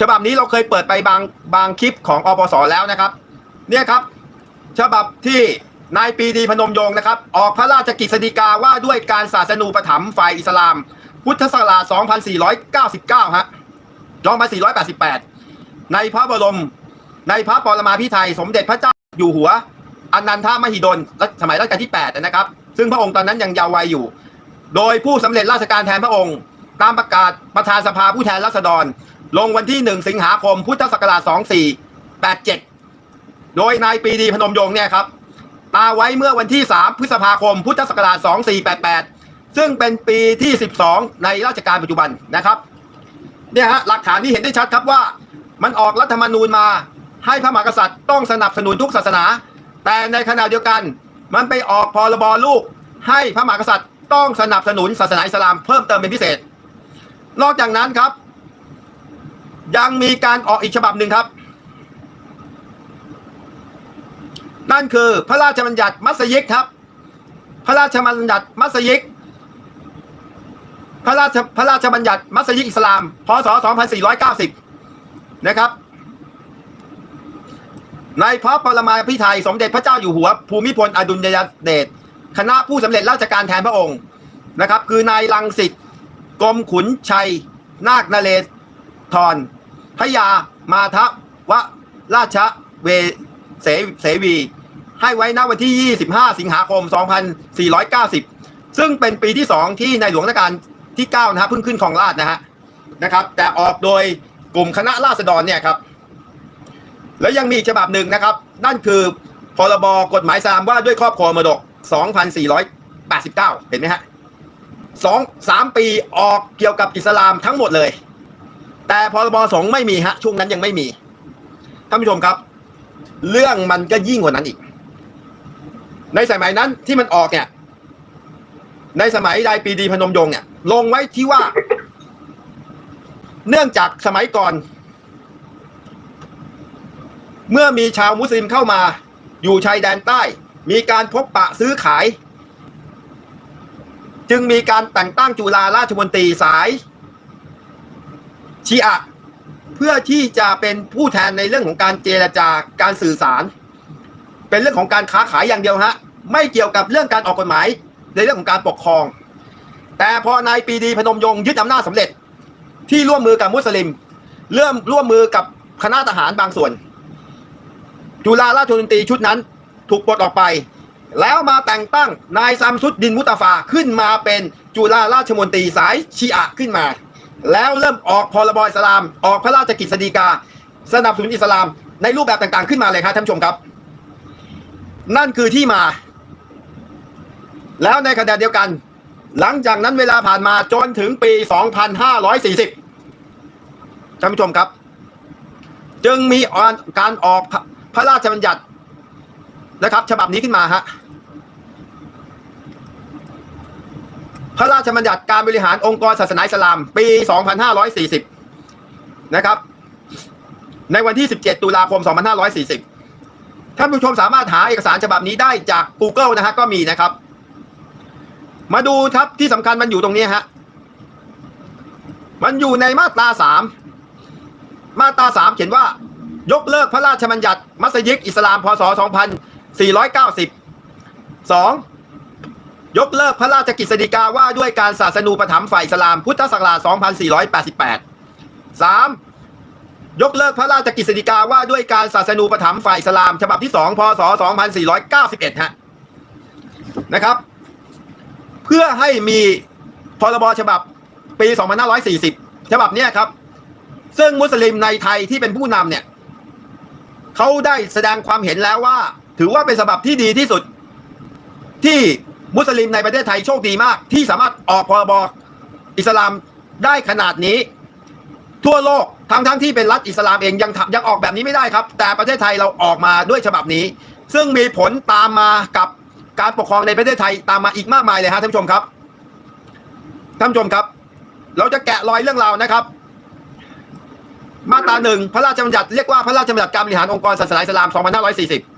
ฉบับนี้เราเคยเปิดไปบางบางคลิปของอปสแล้วนะครับ เนี่ยครับ ฉบับที่นายปีดีพนมยงค์นะครับ ออกพระราชกฤษฎีกาว่าด้วยการศาสนูปถัมภ์ฝ่ายอิสลาม พุทธศักราช 2499 ฮะ2488 ในพระบรม ในพระปรมาภิไธยสมเด็จพระเจ้าอยู่หัวอนันทมหิดลรัสมัยรัชกาลที่ 8 นะครับ ซึ่งพระองค์ตอนนั้นยังเยาว์วัยอยู่ โดยผู้สำเร็จราชการแทนพระองค์ ตามประกาศประธานสภาผู้แทนราษฎร ลงวันที่1สิงหาคมพุทธศักราช2487โดยนายปีดีพนมยงค์เนี่ยครับตาไว้เมื่อวันที่3พฤษภาคม พุทธศักราช2488ซึ่งเป็นปีที่12ในราชการปัจจุบันนะครับเนี่ยฮะหลักฐานที่เห็นได้ชัดครับว่า มันออกรัฐธรรมนูญมาให้พระมหากษัตริย์ต้องสนับสนุนทุกศาสนา แต่ในขณะเดียวกัน มันไปออกพรบลูก ให้พระมหากษัตริย์ต้องสนับสนุนศาสนาอิสลามเพิ่มเติมเป็นพิเศษ นอกจากนั้นครับ ยังมีการออกอีกฉบับหนึ่งครับ นั่นคือพระราชบัญญัติมัสยิดครับ พระราชบัญญัติมัสยิดพระราชพระราชบัญญัติมัสยิดอิสลาม พศ 2490 นะครับ ในพระปรมาภิไธยสมเด็จพระเจ้าอยู่หัว ภูมิพลอดุลยเดช คณะผู้สำเร็จราชการแทนพระองค์นะครับ คือนายลังสิตกรมขุนชัย นาคนเรศทร พยามาทวะราชเวเสเสวี ให้ไว้ณวันที่ 25 สิงหาคม 2490 ซึ่งเป็นปีที่ 2 ที่ในหลวงรัชกาลที่ 9 นะฮะเพิ่งขึ้นของราชนะฮะนะครับ แต่ออกโดยกลุ่มคณะราษฎรเนี่ยครับ แล้วยังมีฉบับหนึ่งนะครับ นั่นคือพรบกฎหมายสามว่าด้วยครอบครัวมรดก 2489 เห็นไหมฮะสองสามปีออกเกี่ยวกับอิสลามทั้งหมดเลย แต่พรบสงฆ์ไม่มีฮะ ช่วงนั้นยังไม่มีท่านผู้ชมครับ เรื่องมันก็ยิ่งกว่านั้นอีก ในสมัยนั้นที่มันออกเนี่ย ในสมัยใดปีดีพนมยงค์เนี่ย ลงไว้ที่ว่า เนื่องจากสมัยก่อน เมื่อมีชาวมุสลิมเข้ามา อยู่ชายแดนใต้ มีการพบปะซื้อขาย จึงมีการแต่งตั้งจุฬาราชมนตรีสาย ชีอะเพื่อที่จะเป็นผู้แทนในเรื่องของการเจรจาการสื่อสาร เป็นเรื่องของการค้าขายอย่างเดียวฮะไม่เกี่ยวกับเรื่องการออกกฎหมายในเรื่องของการปกครอง แต่พอนายปีดีพนมยงยึดอำนาจสำเร็จที่ร่วมมือกับมุสลิม เริ่มร่วมมือกับคณะทหารบางส่วน จุฬาราชมนตรีชุดนั้นถูกปลดออกไป แล้วมาแต่งตั้งนายซัมซุดดินมุตตาฟาขึ้นมาเป็นจุฬาราชมนตรีสายชีอะขึ้นมา แล้วเริ่มออกพรบอิสลาม ออกพระราชกฤษฎีกา สนับสนุนอิสลาม ในรูปแบบต่างๆขึ้นมาเลยครับท่านผู้ชมครับ นั่นคือที่มา แล้วในขณะเดียวกัน หลังจากนั้นเวลาผ่านมาจนถึงปี 2540 ท่านผู้ชมครับ จึงมีการออกพระราชบัญญัตินะครับ ฉบับนี้ขึ้นมาฮะ พระราชบัญญัติการบริหารองค์กรศาสนาอิสลาม ปี 2540 นะครับ ในวันที่ 17 ตุลาคม 2540 ท่านผู้ชมสามารถหาเอกสารฉบับนี้ได้จาก Google นะฮะก็มีนะครับ มาดูครับที่สำคัญมันอยู่ตรงนี้ฮะ มันอยู่ในมาตราสามมาตราสามเขียนว่า ยกเลิกพระราชบัญญัติมัสยิดอิสลามพศ 2490 2. ยกเลิกพระราชกฤษฎีกาว่าด้วยการศาสนูปถัมภ์ฝ่ายอิสลาม พุทธศักราช 2488 3. ยกเลิกพระราชกฤษฎีกาว่าด้วยการศาสนูปถัมภ์ฝ่ายอิสลาม ฉบับที่ 2 พศ 2491 ฮะนะครับ เพื่อให้มีพรบฉบับปี 2540 ฉบับเนี้ยครับ ซึ่งมุสลิมในไทยที่เป็นผู้นำเนี่ยเขาได้แสดงความเห็นแล้วว่า ถือว่าเป็นฉบับที่ดีที่สุดที่ มุสลิมในประเทศไทยโชคดีมาก ที่สามารถออกพรบอิสลามได้ขนาดนี้ ทั่วโลกทั้งทั้งที่เป็นรัฐอิสลามเองยังยังออกแบบนี้ไม่ได้ครับ แต่ประเทศไทยเราออกมาด้วยฉบับนี้ ซึ่งมีผลตามมากับการปกครองในประเทศไทยตามมาอีกมากมายเลยฮะท่านผู้ชมครับท่านผู้ชมครับ เราจะแกะรอยเรื่องราวนะครับ มาตราหนึ่งพระราชบัญญัติเรียกว่าพระราชบัญญัติการบริหารองค์กรศาสนาอิสลาม 2540